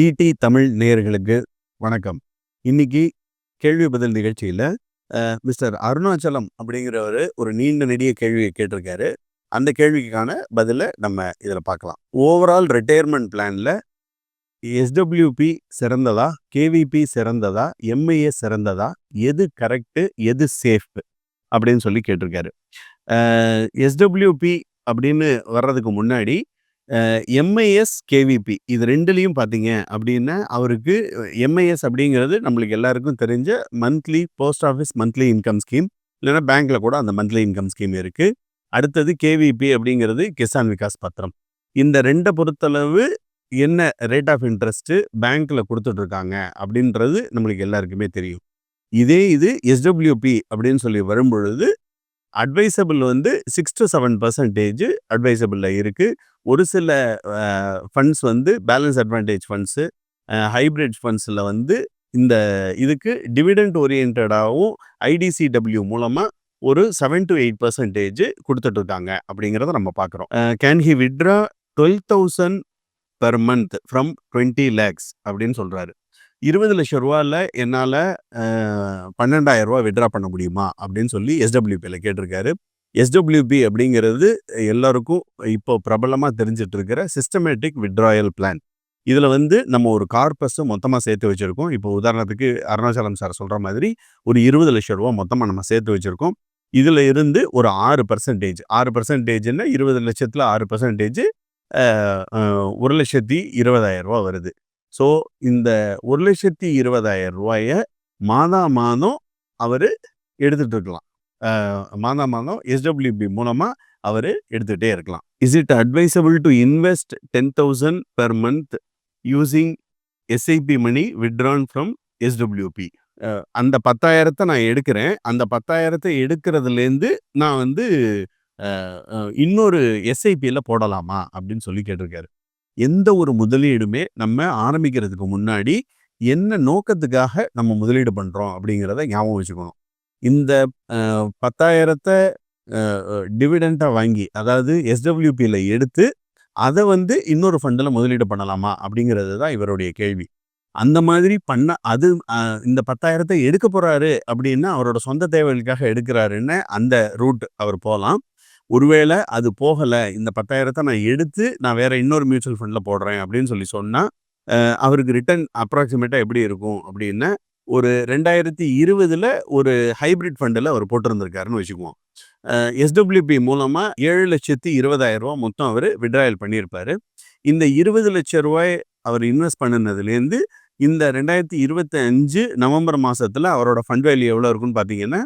ED Tamil நேயர்களுக்கு வணக்கம். இன்னைக்கு கேள்வி பதில் நிகழ்ச்சியில் மிஸ்டர் அருணாச்சலம் அப்படிங்கிறவர் ஒரு நீண்ட நெடிய கேள்வியை கேட்டிருக்காரு. அந்த கேள்விக்கான பதிலை நம்ம இதில் பார்க்கலாம். ஓவரால் ரிட்டையர்மெண்ட் பிளானில் எஸ்டபிள்யூபி சிறந்ததா? கேவிபி சிறந்ததா? எம்ஐஏ சிறந்ததா? எது கரெக்டு எது சேஃப் அப்படின்னு சொல்லி கேட்டிருக்காரு. எஸ்டபிள்யூபி அப்படின்னு வர்றதுக்கு முன்னாடி எம்ஐஎஸ் கேவிபி இது ரெண்டுலேயும் பார்த்தீங்க அப்படின்னா அவருக்கு எம்ஐஎஸ் அப்படிங்கிறது நம்மளுக்கு எல்லாருக்கும் தெரிஞ்ச monthly post office monthly income scheme இல்லைன்னா பேங்க்கில் கூட அந்த மந்த்லி இன்கம் ஸ்கீம் இருக்குது அடுத்தது கேவிபி அப்படிங்கிறது கிசான் விகாஸ் பத்திரம் இந்த ரெண்டை பொறுத்தளவு என்ன ரேட் ஆஃப் இன்ட்ரெஸ்ட்டு பேங்க்கில் கொடுத்துட்ருக்காங்க அப்படின்றது நம்மளுக்கு எல்லாருக்குமே தெரியும். இதே இது எஸ்டபிள்யூபி அப்படின்னு சொல்லி வரும்பொழுது அட்வைசபிள் வந்து சிக்ஸ் டு செவன் பர்சன்டேஜ் அட்வைசபிளில் இருக்குது ஒரு சில ஃபண்ட்ஸ் வந்து பேலன்ஸ் அட்வான்டேஜ் ஃபண்ட்ஸு ஹைப்ரிட் ஃபண்ட்ஸில் வந்து இந்த இதுக்கு டிவிடெண்ட் ஓரியன்டாகவும் ஐடிசிடபிள்யூ மூலமாக ஒரு செவன் டு எயிட் பர்சன்டேஜ் கொடுத்துட்ருக்காங்க அப்படிங்கிறத நம்ம பார்க்குறோம் can he withdraw twelve thousand per month from twenty lakhs அப்படின்னு சொல்கிறாரு இருபது லட்சம் ரூபாயில் என்னால் பன்னெண்டாயிரம் ரூபா விட்ரா பண்ண முடியுமா? அப்படின்னு சொல்லி எஸ்டபிள்யூபியில் கேட்டிருக்காரு. எஸ்டபிள்யூபி அப்படிங்கிறது எல்லாருக்கும் இப்போ பிரபலமாக தெரிஞ்சிட்டு இருக்கிற சிஸ்டமேட்டிக் விட்ராயல் பிளான் இதில் வந்து நம்ம ஒரு கார்பஸை மொத்தமாக சேர்த்து வச்சுருக்கோம். இப்போ உதாரணத்துக்கு அருணாச்சலம் சார் சொல்கிற மாதிரி ஒரு இருபது லட்சம் ரூபா மொத்தமாக நம்ம சேர்த்து வச்சுருக்கோம். இதில் இருந்து ஒரு ஆறு பர்சன்டேஜ் ஆறு பர்சன்டேஜ்னா இருபது லட்சத்தில் ஆறு பர்சன்டேஜ் ஒரு லட்சத்தி இருபதாயிரம் ரூபா வருது. ஸோ இந்த ஒரு லட்சத்தி இருபதாயிரம் ரூபாய மாதா மாதம் அவர் எடுத்துகிட்டு இருக்கலாம். மாதா மாதம் எஸ்டபிள்யூபி மூலமாக அவர் எடுத்துகிட்டே இருக்கலாம். Is it advisable to invest ten thousand per month using SIP money withdrawn from SWP அந்த பத்தாயிரத்தை நான் எடுக்கிறேன். அந்த பத்தாயிரத்தை எடுக்கிறதுலேருந்து நான் வந்து இன்னொரு எஸ்ஐபியில் போடலாமா அப்படின்னு சொல்லி கேட்டிருக்காரு. எந்த ஒரு முதலீடுமே நம்ம ஆரம்பிக்கிறதுக்கு முன்னாடி என்ன நோக்கத்துக்காக நம்ம முதலீடு பண்ணுறோம் அப்படிங்கிறத ஞாபகம் வச்சுக்கணும். இந்த பத்தாயிரத்தை டிவிடெண்ட்டாக வாங்கி அதாவது எஸ்டபிள்யூபியில் எடுத்து அதை வந்து இன்னொரு ஃபண்டில் முதலீடு பண்ணலாமா அப்படிங்கிறது தான் இவருடைய கேள்வி. அந்த மாதிரி பண்ண அது இந்த பத்தாயிரத்தை எடுக்க போகிறாரு அப்படின்னா அவரோட சொந்த தேவைகளுக்காக எடுக்கிறாருன்னு அந்த ரூட் அவர் போகலாம். ஒருவேளை அது போகலை இந்த பத்தாயிரத்தை நான் எடுத்து நான் வேற இன்னொரு மியூச்சுவல் ஃபண்டில் போடுறேன் அப்படின்னு சொல்லி சொன்னால் அவருக்கு ரிட்டர்ன் அப்ராக்சிமேட்டாக எப்படி இருக்கும் அப்படின்னா ஒரு ரெண்டாயிரத்தி இருபதில் ஒரு ஹைபிரிட் ஃபண்டில் அவர் போட்டிருந்திருக்காருன்னு வச்சுக்குவோம். எஸ்டபிள்யூபி மூலமாக ஏழு லட்சத்தி இருபதாயிரம் ரூபா மொத்தம் அவர் விட்ராயல் பண்ணியிருப்பார். இந்த இருபது லட்ச ரூபாய் அவர் இன்வெஸ்ட் பண்ணினதுலேருந்து இந்த ரெண்டாயிரத்தி இருபத்தி அஞ்சு நவம்பர் மாதத்தில் அவரோட ஃபண்ட் வேல்யூ எவ்வளோ இருக்குன்னு பார்த்தீங்கன்னா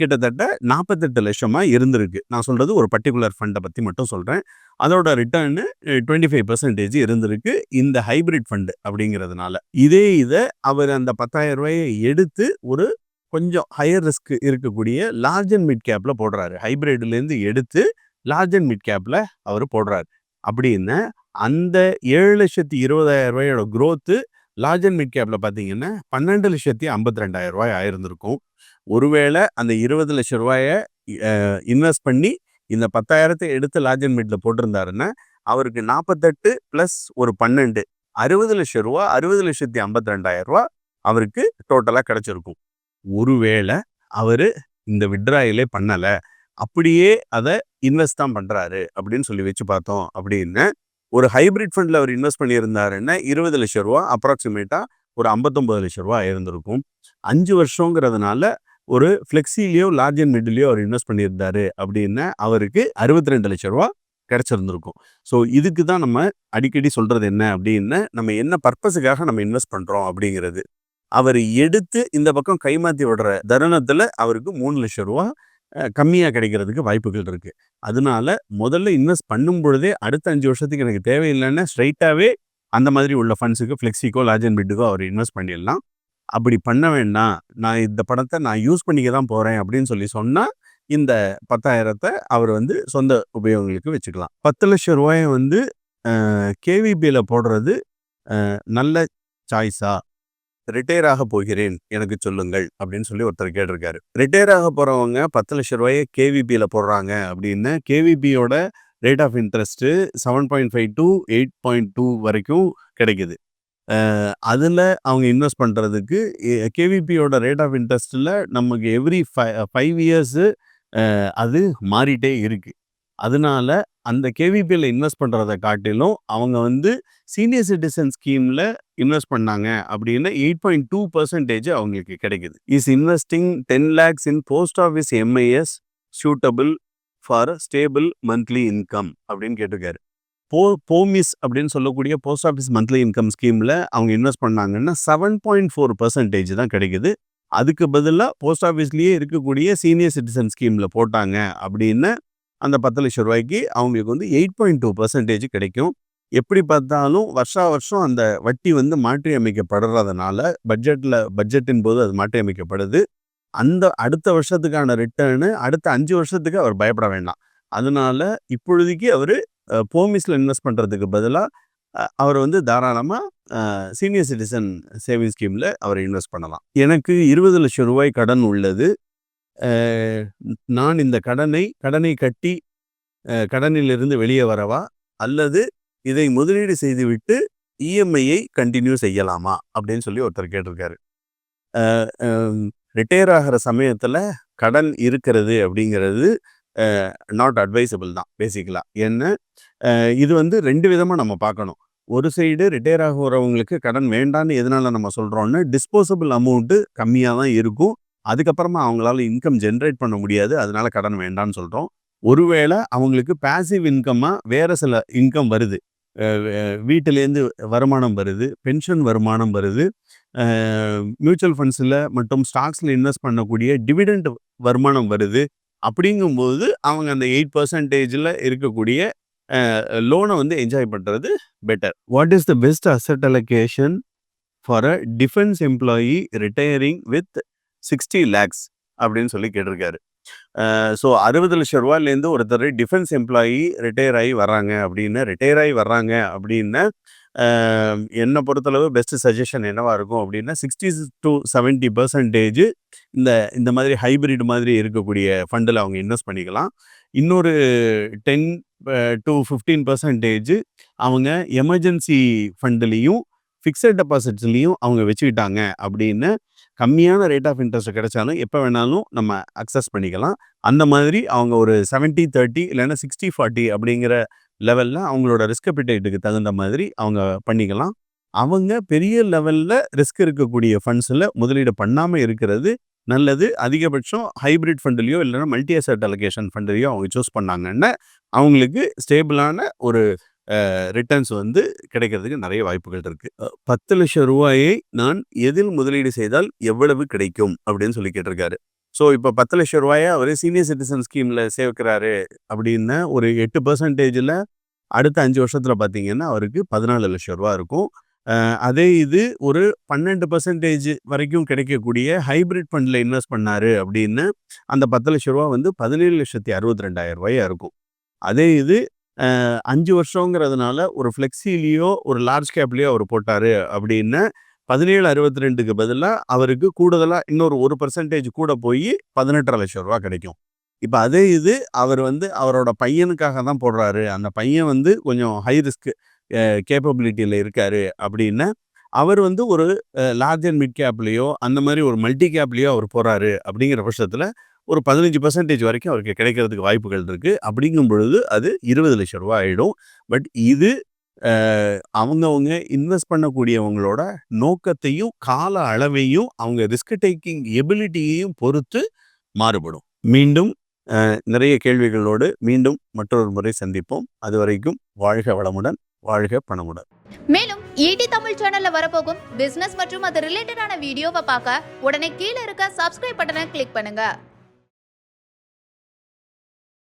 கிட்டத்தட்ட நாற்பத்தெட்டு லட்சமாக இருந்திருக்கு. நான் சொல்கிறது ஒரு பர்டிகுலர் ஃபண்டை பற்றி மட்டும் சொல்கிறேன் அதோட ரிட்டர்னு டுவெண்ட்டி ஃபைவ் பர்சன்டேஜ் இருந்திருக்கு இந்த ஹைபிரிட் ஃபண்டு அப்படிங்கிறதுனால. இதே இதை அவர் அந்த பத்தாயிரம் ரூபாயை எடுத்து ஒரு கொஞ்சம் ஹையர் ரிஸ்க் இருக்கக்கூடிய லார்ஜ் அண்ட் மிட் கேப்பில் போடுறாரு. ஹைபிரிட்லேருந்து எடுத்து லார்ஜ் அண்ட் மிட் கேப்பில் அவர் போடுறாரு. அப்படின்னு அந்த ஏழு லட்சத்தி இருபதாயிரம் ரூபாயோட க்ரோத்து லார்ஜ் அண்ட் மிட் கேப்பில் பார்த்தீங்கன்னா பன்னெண்டு லட்சத்தி ஐம்பத்தி ரெண்டாயிரம் ரூபாய் ஆயிருந்திருக்கும். ஒருவேளை அந்த இருபது லட்சம் ரூபாயை இன்வெஸ்ட் பண்ணி இந்த பத்தாயிரத்தை எடுத்து லார்ஜ் அண்ட் மிட்டில் போட்டிருந்தாருன்னா அவருக்கு நாற்பத்தெட்டு ப்ளஸ் ஒரு பன்னெண்டு அறுபது லட்சம் ரூபா அறுபது லட்சத்தி ஐம்பத்தி ரெண்டாயிரம் ரூபா அவருக்கு டோட்டலாக கிடச்சிருக்கும். ஒருவேளை அவர் இந்த விட்ராயிலே பண்ணலை அப்படியே அதை இன்வெஸ்ட் தான் பண்ணுறாரு அப்படின்னு சொல்லி வச்சு பார்த்தோம் அப்படின்னு ஒரு ஹைபிரிட் ஃபண்டில் அவர் இன்வெஸ்ட் பண்ணியிருந்தாருன்னா இருபது லட்சம் ரூபா அப்ராக்சிமேட்டாக ஒரு ஐம்பத்தொம்பது லட்ச ரூபா இருந்திருக்கும். அஞ்சு வருஷங்கிறதுனால ஒரு ஃப்ளெக்ஸிலேயோ லார்ஜ் அண்ட் மிடிலையோ அவர் இன்வெஸ்ட் பண்ணியிருந்தாரு அப்படின்னா அவருக்கு அறுபத்தி ரெண்டு லட்ச ரூபா கிடச்சிருந்துருக்கும். ஸோ இதுக்கு தான் நம்ம அடிக்கடி சொல்கிறது என்ன அப்படின்னு நம்ம என்ன பர்பஸுக்காக நம்ம இன்வெஸ்ட் பண்ணுறோம் அப்படிங்கிறது. அவர் எடுத்து இந்த பக்கம் கைமாற்றி விடுற தருணத்தில் அவருக்கு மூணு லட்ச ரூபா கம்மியாக கிடைக்கிறதுக்கு வாய்ப்புகள் இருக்குது அதனால முதல்ல இன்வெஸ்ட் பண்ணும் பொழுதே அடுத்த அஞ்சு வருஷத்துக்கு எனக்கு தேவையில்லைன்னா ஸ்ட்ரைட்டாகவே அந்த மாதிரி உள்ள ஃபண்ட்ஸுக்கு ஃப்ளெக்ஸிக்கோ லார்ஜ் அண்ட் பிட்டுக்கோ அவர் இன்வெஸ்ட் பண்ணிடலாம். அப்படி பண்ண வேண்டாம். நான் இந்த படத்தை நான் யூஸ் பண்ணிக்க தான் போகிறேன் அப்படின்னு சொல்லி சொன்னால் இந்த பத்தாயிரத்தை அவர் வந்து சொந்த உபயோகங்களுக்கு வச்சுக்கலாம். பத்து லட்சம் ரூபாயை வந்து கேவிபியில் போடுறது நல்ல சாய்ஸா? ரிட்டையர் ஆக போகிறேன் எனக்கு சொல்லுங்கள் அப்படின்னு சொல்லி ஒருத்தர் கேட்டிருக்காரு. ரிட்டையர் ஆக போகிறவங்க பத்து லட்ச ரூபாயை கேவிபியில் போடுறாங்க அப்படின்னு கேவிபியோட rate of interest seven point five to eight point two வரைக்கும் கிடைக்குது. அதில் அவங்க இன்வெஸ்ட் பண்ணுறதுக்கு கேவிபியோட ரேட் ஆஃப் இன்ட்ரெஸ்ட்டில் நமக்கு எவ்ரி ஃபை ஃபைவ் இயர்ஸு அது மாறிட்டே இருக்குது அதனால அந்த கேவிபியில் இன்வெஸ்ட் பண்ணுறத காட்டிலும் அவங்க வந்து சீனியர் சிட்டிசன் ஸ்கீமில் இன்வெஸ்ட் பண்ணாங்க அப்படின்னு எயிட் பாயிண்ட் டூ பர்சன்டேஜ் அவங்களுக்கு கிடைக்குது. Is investing ten lakhs in post office MIS suitable for stable monthly income அப்படின்னு கேட்டிருக்காரு. போ போமிஸ் அப்படின்னு சொல்லக்கூடிய போஸ்ட் ஆஃபீஸ் மந்த்லி இன்கம் ஸ்கீமில் அவங்க இன்வெஸ்ட் பண்ணாங்கன்னா செவன் பாயிண்ட் ஃபோர் பர்சன்டேஜ் தான் கிடைக்குது. அதுக்கு பதிலாக போஸ்ட் ஆஃபீஸ்லேயே இருக்கக்கூடிய சீனியர் சிட்டிசன் ஸ்கீமில் போட்டாங்க அப்படின்னு அந்த பத்து லட்சம் ரூபாய்க்கு அவங்களுக்கு வந்து எயிட் பாயிண்ட் டூ பர்சன்டேஜ் கிடைக்கும். எப்படி பார்த்தாலும் வருஷா வருஷம் அந்த வட்டி வந்து மாற்றி அமைக்கப்படுறதுனால பட்ஜெட்டில் பட்ஜெட்டின் போது அது மாற்றி அமைக்கப்படுது அந்த அடுத்த வருஷத்துக்கான ரிட்டர்னு அடுத்த அஞ்சு வருஷத்துக்கு அவர் பயப்பட வேண்டாம். அதனால இப்பொழுதைக்கு அவர் போமிஸில் இன்வெஸ்ட் பண்ணுறதுக்கு பதிலாக அவர் வந்து தாராளமாக சீனியர் சிட்டிசன் சேவிங் ஸ்கீமில் அவர் இன்வெஸ்ட் பண்ணலாம். எனக்கு இருபது லட்சம் ரூபாய் கடன் உள்ளது. நான் இந்த கடனை கடனை கட்டி கடனிலிருந்து வெளியே வரவா? அல்லது இதை முதலீடு செய்துவிட்டு இஎம்ஐயை கண்டினியூ செய்யலாமா? அப்படின்னு சொல்லி ஒருத்தர் கேட்டிருக்காரு. ரிட்டையர் ஆகிற சமயத்தில் கடன் இருக்கிறது அப்படிங்கிறது நாட் அட்வைசபிள் தான் பேசிக்கலாம் என்ன? இது வந்து ரெண்டு விதமாக நம்ம பார்க்கணும். ஒரு சைடு ரிட்டையர் ஆகிறவங்களுக்கு கடன் வேண்டான்னு எதனால நம்ம சொல்கிறோம்னா டிஸ்போசபிள் அமௌண்ட்டு கம்மியாக தான் இருக்கும். அதுக்கப்புறமா அவங்களால இன்கம் ஜென்ரேட் பண்ண முடியாது. அதனால கடன் வேண்டான்னு சொல்கிறோம் ஒருவேளை அவங்களுக்கு பேசிவ் இன்கம்மாக வேறு சில இன்கம் வருது. வீட்டிலேருந்து வருமானம் வருது பென்ஷன் வருமானம் வருது. மியூச்சுவல் ஃபண்ட்ஸில் மற்றும் ஸ்டாக்ஸில் இன்வெஸ்ட் பண்ணக்கூடிய டிவிடெண்ட் வருமானம் வருது. அப்படிங்கும்போது அவங்க அந்த எயிட் பர்சன்டேஜில் இருக்கக்கூடிய லோனை வந்து என்ஜாய் பண்ணுறது better what is the best asset allocation for a defence employee retiring with sixty lakhs அப்படின்னு சொல்லி கேட்டிருக்காரு. ஸோ அறுபது லட்சம் ரூபாயிலேருந்து ஒருத்தர் டிஃபென்ஸ் எம்ப்ளாயி ரிட்டையர் ஆகி வர்றாங்க அப்படின்னு ரிட்டையர் ஆகி வர்றாங்க அப்படின்னு என்னை பொறுத்தளவு பெஸ்ட் சஜஷன் என்னவாக இருக்கும் அப்படின்னா சிக்ஸ்டி டு செவன்ட்டி பர்சன்டேஜ் இந்த இந்த மாதிரி ஹைபிரிட் மாதிரி இருக்கக்கூடிய ஃபண்டில் அவங்க இன்வெஸ்ட் பண்ணிக்கலாம். இன்னொரு டென் டு ஃபிஃப்டீன் பர்சன்டேஜ் அவங்க எமர்ஜென்சி ஃபண்டுலேயும் ஃபிக்ஸட் டெபாசிட்ஸ்லேயும் அவங்க வச்சுக்கிட்டாங்க அப்படின்னு கம்மியான ரேட் ஆஃப் இன்ட்ரெஸ்ட் கிடைச்சாலும் எப்போ வேணாலும் நம்ம அக்சஸ் பண்ணிக்கலாம். அந்த மாதிரி அவங்க ஒரு செவன்ட்டி தேர்ட்டி இல்லைன்னா சிக்ஸ்டி ஃபார்ட்டி அப்படிங்கிற லெவலில் அவங்களோட ரிஸ்க் அப்பிடைட்டுக்கு தகுந்த மாதிரி அவங்க பண்ணிக்கலாம். அவங்க பெரிய லெவலில் ரிஸ்க் இருக்கக்கூடிய ஃபண்ட்ஸில் முதலீடு பண்ணாமல் இருக்கிறது நல்லது. அதிகபட்சம் ஹைபிரிட் ஃபண்டுலையோ இல்லைன்னா மல்டி அசட் அலோகேஷன் ஃபண்டுலையோ அவங்க சூஸ் பண்ணாங்கன்னா அவங்களுக்கு ஸ்டேபிளான ஒரு ரிட்டர்ன்ஸ் வந்து கிடைக்கிறதுக்கு நிறைய வாய்ப்புகள் இருக்கு. பத்து லட்சம் ரூபாயை நான் எதில் முதலீடு செய்தால் எவ்வளவு கிடைக்கும் அப்படின்னு சொல்லி கேட்டிருக்காரு. ஸோ இப்போ பத்து லட்சம் ரூபாயை அவர் சீனியர் சிட்டிசன் ஸ்கீமில் சேர்க்கிறாரு அப்படின்னா ஒரு எட்டு பர்சன்டேஜில் அடுத்த அஞ்சு வருஷத்தில் பார்த்தீங்கன்னா அவருக்கு பதினாலு லட்சம் ரூபா இருக்கும். அதே இது ஒரு பன்னெண்டு பர்சன்டேஜ் வரைக்கும் கிடைக்கக்கூடிய ஹைபிரிட் ஃபண்டில் இன்வெஸ்ட் பண்ணாரு அப்படின்னு அந்த பத்து லட்ச ரூபா வந்து பதினேழு லட்சத்தி அறுபத்தி ரெண்டாயிரம் ரூபாயாக இருக்கும். அதே இது அஞ்சு வருஷங்கிறதுனால ஒரு ஃப்ளெக்ஸிலேயோ ஒரு லார்ஜ் கேப்லேயோ அவர் போட்டார் அப்படின்னு பதினேழு அறுபத்தி ரெண்டுக்கு பதிலாக அவருக்கு கூடுதலாக இன்னொரு ஒரு பர்சன்டேஜ் கூட போய் பதினெட்டரை லட்சம் ரூபா கிடைக்கும். இப்போ அதே இது அவர் வந்து அவரோட பையனுக்காக தான் போடுறாரு. அந்த பையன் வந்து கொஞ்சம் ஹை ரிஸ்க் கேப்பபிலிட்டியில் இருக்காரு அப்படின்னா அவர் வந்து ஒரு லார்ஜ் அண்ட் மிட் கேப்லேயோ அந்த மாதிரி ஒரு மல்டி கேப்லேயோ அவர் போகிறாரு அப்படிங்கிற பட்சத்தில் ஒரு பதினஞ்சு பர்சன்டேஜ் வரைக்கும் அவருக்கு கிடைக்கிறதுக்கு வாய்ப்புகள் இருக்குது அப்படிங்கும் பொழுது அது இருபது லட்சம் ரூபா ஆகிடும் பட் இது அவங்கவுங்க இன்வெஸ்ட் பண்ணக்கூடியவங்களோட நோக்கத்தையும் கால அளவையும் அவங்க ரிஸ்க் டேக்கிங் எபிலிட்டியையும் பொறுத்து மாறுபடும். மீண்டும் நிறைய கேள்விகளோடு மீண்டும் மற்றொரு முறை சந்திப்போம். அது வரைக்கும் வாழ்க வளமுடன் வாழ்க பணமுடன். மேலும் ஈடி தமிழ் சேனல்ல வரப்போகும் பிசினஸ் மற்றும் அது ரிலேட்டடான வீடியோவை பார்க்க உடனே கீழே இருக்க சப்ஸ்கிரைப் பட்டனை கிளிக் பண்ணுங்க.